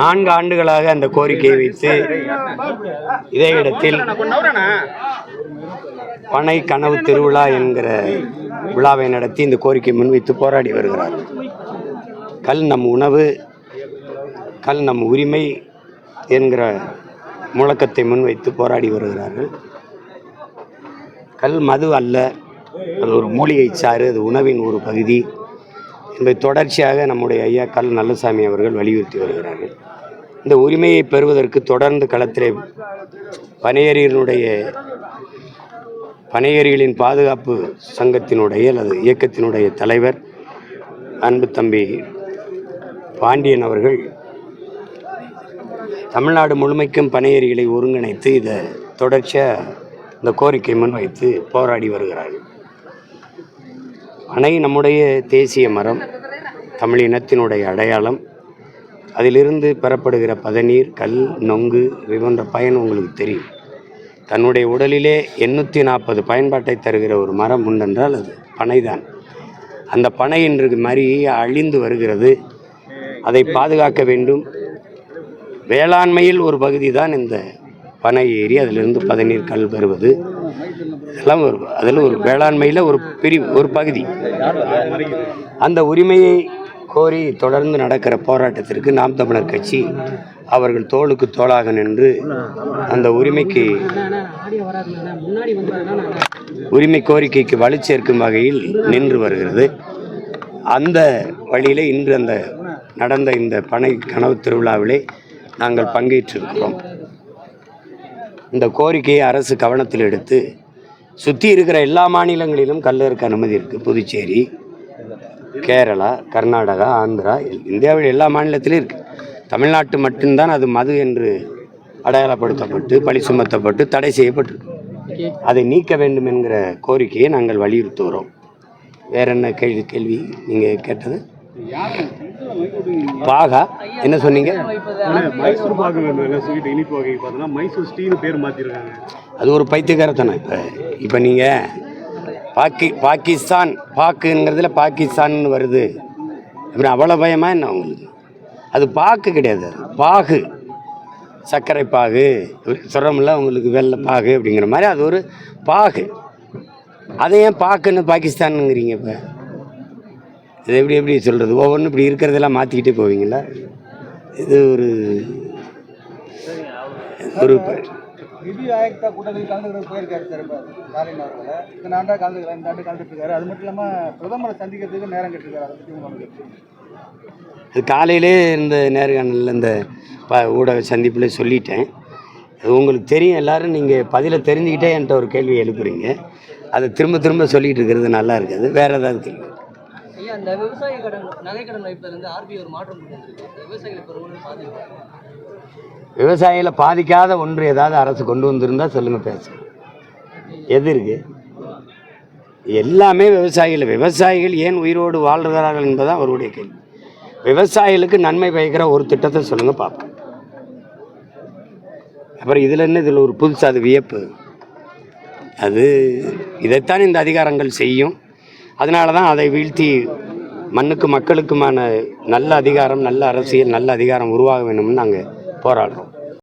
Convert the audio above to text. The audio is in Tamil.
நான்கு ஆண்டுகளாக அந்த கோரிக்கையை வைத்து இதே இடத்தில் பனை கனவு திருவிழா என்கிற விழாவை நடத்தி இந்த கோரிக்கை முன்வைத்து போராடி வருகிறார். கல் நம் உணவு கல் நம் உரிமை என்கிற முழக்கத்தை முன்வைத்து போராடி வருகிறார்கள். கல் மது அல்ல அது ஒரு மூலிகை சாறு அது உணவின் ஒரு பகுதி. என்பதை தொடர்ச்சியாக நம்முடைய ஐயா கல் நல்லசாமி அவர்கள் வலியுறுத்தி வருகிறார்கள். இந்த உரிமையை பெறுவதற்கு தொடர்ந்து களத்திலே பனையேறிகளுடைய பனையேறிகளின் பாதுகாப்பு சங்கத்தினுடைய அல்லது இயக்கத்தினுடைய தலைவர் அன்பு தம்பி பாண்டியன் அவர்கள் தமிழ்நாடு முழுமைக்கும் பனையேறிகளை ஒருங்கிணைத்து இதை தொடர்ச்சியாக இந்த கோரிக்கை முன்வைத்து போராடி வருகிறார்கள். பனை நம்முடைய தேசிய மரம் தமிழ் இனத்தினுடைய அடையாளம் அதிலிருந்து பெறப்படுகிற பதநீர் கல் நொங்கு இது போன்ற பயன் உங்களுக்கு தெரியும். தன்னுடைய உடலிலே எண்ணூற்றி நாற்பது பயன்பாட்டை தருகிற ஒரு மரம் உண்டென்றால் அது பனைதான். அந்த பனை இன்று மாதிரி அழிந்து வருகிறது. அதை பாதுகாக்க வேண்டும். வேளாண்மையில் ஒரு பகுதி தான் இந்த பனை ஏறி அதிலிருந்து பதநீர் கல் பெறுவது எல்லாம் ஒரு அதில் ஒரு வேளாண்மையில் ஒரு பிரிவு ஒரு பகுதி. அந்த உரிமையை கோரி தொடர்ந்து நடக்கிற போராட்டத்திற்கு நாம் தமிழர் கட்சி அவர்கள் தோளுக்கு தோளாக நின்று அந்த உரிமைக்கு உரிமை கோரிக்கைக்கு வலு சேர்க்கும் வகையில் நின்று வருகிறது. அந்த வழியிலே இன்று அந்த நடந்த இந்த பனை கனவு திருவிழாவிலே நாங்கள் பங்கேற்றிருக்கிறோம். இந்த கோரிக்கையை அரசு கவனத்தில் எடுத்து சுற்றி இருக்கிற எல்லா மாநிலங்களிலும் கல்லறுக்கு அனுமதி இருக்குது புதுச்சேரி கேரளா கர்நாடகா ஆந்திரா இந்தியாவில் எல்லா மாநிலத்திலும் இருக்குது தமிழ்நாட்டு மட்டும்தான் அது மது என்று அடையாளப்படுத்தப்பட்டு பழி சுமத்தப்பட்டு தடை செய்யப்பட்டிருக்கு. அதை நீக்க வேண்டும் என்கிற கோரிக்கையை நாங்கள் வலியுறுத்துகிறோம். வேற என்ன கேள்வி கேள்வி நீங்கள் கேட்டது? பாகா? என்ன சொன்னீங்க? மைசூர் இனிப்பு வகை பார்த்தோன்னா மைசூர் ஸ்டீன்னு பேர் மாற்றிருக்காங்க அது ஒரு பைத்தியக்காரத்தனம். இப்போ இப்போ நீங்கள் பாக்கி பாகிஸ்தான் பாக்குங்கிறதுல பாகிஸ்தான்னு வருது. அப்புறம் அவ்வளோ பயமா என்ன உங்களுக்கு? அது பாக்கு கிடையாது பாகு. சர்க்கரை பாகு. சொல்கிறோம்ல உங்களுக்கு வெள்ளை பாகு அப்படிங்கிற மாதிரி அது ஒரு பாகு. அதை ஏன் பாக்குன்னு பாகிஸ்தானுங்கிறீங்க இப்போ? இது எப்படி எப்படி சொல்கிறது ஒவ்வொன்றும் இப்படி இருக்கிறதெல்லாம் மாற்றிக்கிட்டே போவீங்களா? இது ஒரு ஒரு நிதி ஆயுக்தா கூட்டத்தில் கலந்துக்கிட்டு போயிருக்காரு சார் இப்போ ஸ்டாலின் அவர்களை. இந்த ஆண்டா கலந்துக்கிறார் இந்த ஆண்டு கலந்துட்டு இருக்காரு அது மட்டும் இல்லாமல் பிரதமரை சந்திக்கிறதுக்கு நேரம் கேட்டிருக்காரு. அதை பற்றி உங்களுக்கு அது காலையிலே இந்த நேர்காணலில் இந்த ப ஊடக சந்திப்பில் சொல்லிட்டேன். அது உங்களுக்கு தெரியும். எல்லாரும் நீங்கள் பதிலை தெரிஞ்சுக்கிட்டே என்கிட்ட ஒரு கேள்வி எழுப்புறீங்க. அதை திரும்ப திரும்ப சொல்லிட்டு இருக்கிறது நல்லா இருக்காது. வேறு ஏதாவது கேள்வி? ஐயா அந்த விவசாய கடன் நகை கடன் வைப்புல இருந்து ஆர்பிஐ ஒரு மாற்றம் விவசாயிகளை பெருமளவு பாதிக்கும் விவசாயிகளை பாதிக்காத ஒன்று ஏதாவது அரசு கொண்டு வந்திருந்தா சொல்லுங்கள் பேசுங்க எது இருக்கு? எல்லாமே விவசாயிகள் விவசாயிகள் ஏன் உயிரோடு வாழ்கிறார்கள் என்பதுதான் அவருடைய கேள்வி. விவசாயிகளுக்கு நன்மை பயக்கிற ஒரு திட்டத்தை சொல்லுங்கள் பார்ப்போம் அப்புறம் இதில் என்ன இதில் ஒரு புதுசு அது வியப்பு. அது இதைத்தான் இந்த அதிகாரங்கள் செய்யும். அதனால தான் அதை வீழ்த்தி மண்ணுக்கு மக்களுக்குமான நல்ல அதிகாரம் நல்ல அரசியல் நல்ல அதிகாரம் உருவாக வேணும்னு நாங்கள் போராடுறோம்.